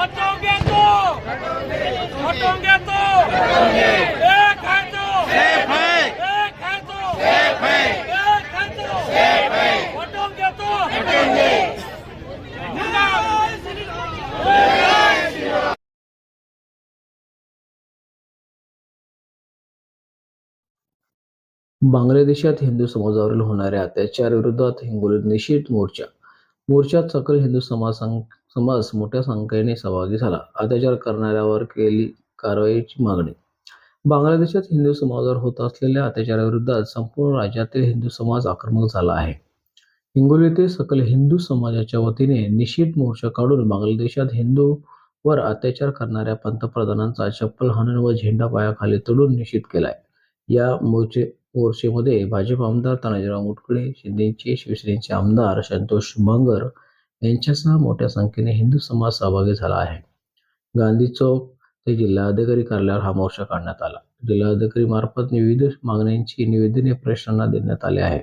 तो तो. एक है तो. सेफ है एक है तो. सेफ है एक है तो तो. बांगलादेशात हिंदू समाजावरील होणाऱ्या अत्याचार विरोधात हिंगोलीत निषेध मोर्चा. मोर्चात सकल हिंदू समाज समाज मोठ्या संख्येने सहभागी झाला. अत्याचार करणाऱ्यावर केली कारवाईची मागणी. बांगलादेशात हिंदू समाजावर होत असलेल्या अत्याचाराविरोधात संपूर्ण राज्यातील हिंदू समाज आक्रमक झाला आहे. हिंगोली येथे सकल हिंदू समाजाच्या वतीने निषेध मोर्चा काढून बांगलादेशात हिंदूवर अत्याचार करणाऱ्या पंतप्रधानांचा चप्पल हाणून व झेंडा पायाखाली तोडून निषेध केलाय. या मोर्चे मोर्चेमध्ये भाजप आमदार तानाजीराव मुटकुळे शिंदेचे शिवसेनेचे आमदार संतोष बांगर यांच्यासह मोठ्या संख्येने हिंदू समाज सहभागी झाला आहे. गांधी चौक ते जिल्हाधिकारी कार्यालयावर हा मोर्चा काढण्यात आला. जिल्हाधिकारी मार्फत विविध मागण्यांची निवेदने प्रशासनाला देण्यात आले आहे